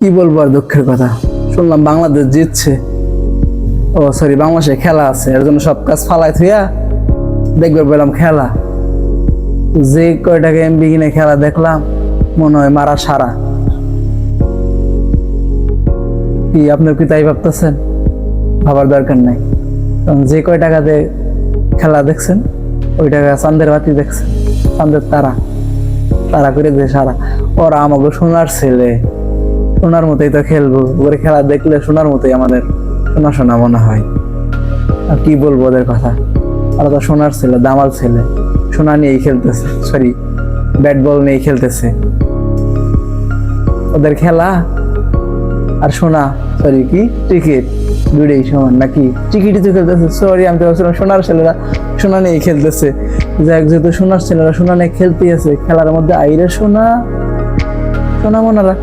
কি বলব আর দুঃখের কথা? শুনলাম বাংলাদেশ জিতছে। ও সরি বাংলাদেশে খেলা আছে, এর জন্য সব কাজ ফালাই থুইয়া দেখবে পেলাম খেলা। যে কয়টাকে এমবি কিনে খেলা দেখলাম, মনে হয় মারা সারা। কি আপনার কি তাই ভাবতেছেন? ভাবার দরকার নাই। কারণ যে কয় টাকাতে খেলা দেখছেন, ওই টাকা চান্দের বাতি দেখছেন চান্দের তারা। তারা করে দিয়ে সারা। ওরা আমাকে সোনার ছেলে। সোনার মতোই তো খেলব। ওরে খেলা দেখলে সোনার মতোই আমাদের। সোনা সোনা মনে হয়। আর কি বলব ওদের কথা? ওরা তো সোনার ছেলে, দামাল ছেলে। সোনা নিয়েই খেলতেছে সরি ব্যাট বল নিয়েই খেলতেছে। ওদের খেলা আর সোনা সরি কি? টিকিট দুইটাই সমান, নাকি? টিকিটই তো খেলতেছে সরি আমি তো সোনার ছেলেরা সোনা নিয়ে খেলতেছে। যাক, যেহেতু সোনার ছেলেরা সোনা নিয়ে খেলতেই আছে, খেলার মধ্যে আইরে সোনা সোনা মোনারা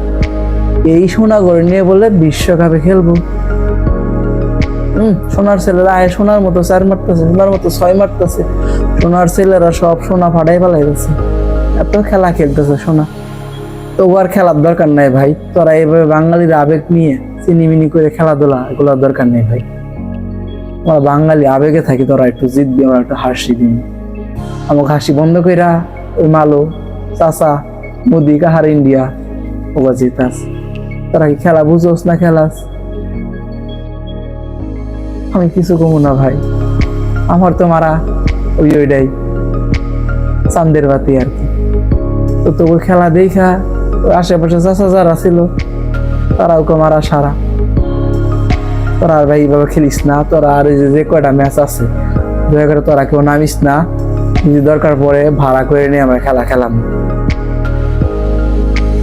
এই সোনা গড়ে নিয়ে বলে বিশ্বকাপে খেলব। হম, সোনার ছেলেরা আয়, সোনার মতো চার মারতেছে, সোনার মতো ছয় মারতেছে। সোনার ছেলেরা সব সোনা ফাটাই ফেলাইতেছে। এত খেলা খেলতেছে সোনা। তো আর খেলার দরকার নাই ভাই। তোরা এইভাবে বাঙালির আবেগ নিয়ে চিনিমিনি করে খেলাধুলা এগুলোর দরকার নেই ভাই। আমরা বাঙালি আবেগে থাকি, তোরা একটু জিতবি, আমরা একটু হাসি দিন আমাকে হাসি বন্ধ কইরা ওই মালো, চাচা, মোদি, কাহার ইন্ডিয়া ওবা জিতাস। তোরা কি খেলা বুঝোস না খেলাস? আমি কিছু কমু না ভাই। আমার তো মারা ওই ওইটাই চান্দের বাতি আর কি। তো তবু খেলা দেখা আশেপাশে চাচা যারা ছিল, তারাও কো মারা সারা। তোরা আর ভাই এইভাবে খেলিস না, তোরা আর যে যে কয়টা ম্যাচ আছে, দয়া করে তোরা কেউ নামিস না। যদি দরকার পড়ে ভাড়া করে নিয়ে আমরা খেলা খেলাম।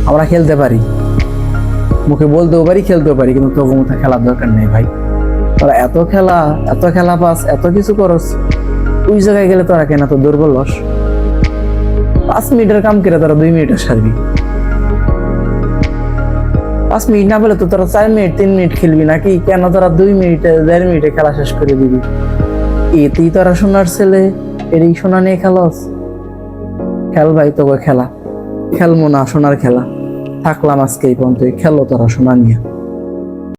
আমরা খেলতে পারি। মুখে বলতেও পারি, খেলতেও পারি, কিন্তু তবু মুখে খেলার দরকার নেই ভাই। তোরা এত খেলা এত খেলা পাস এত কিছু করস, ওই জায়গায় গেলে তোরা কেন তো দুর্বল হস পাঁচ মিনিটের কাম করে তোরা দুই মিনিটের সারবি। পাঁচ মিনিট না পেলে তো তোরা চার মিনিট, তিন মিনিট খেলবি নাকি? কেন তোরা দুই মিনিটে, দেড় মিনিটে খেলা শেষ করে দিবি? এতেই তোরা সোনার ছেলে, এরই সোনা নিয়ে খেলস। খেল ভাই তোকে খেলা। খেলব না, সোনার খেলা। থাকলাম আজকে এই পর্যন্ত খেলো তারা সোনা নিয়ে।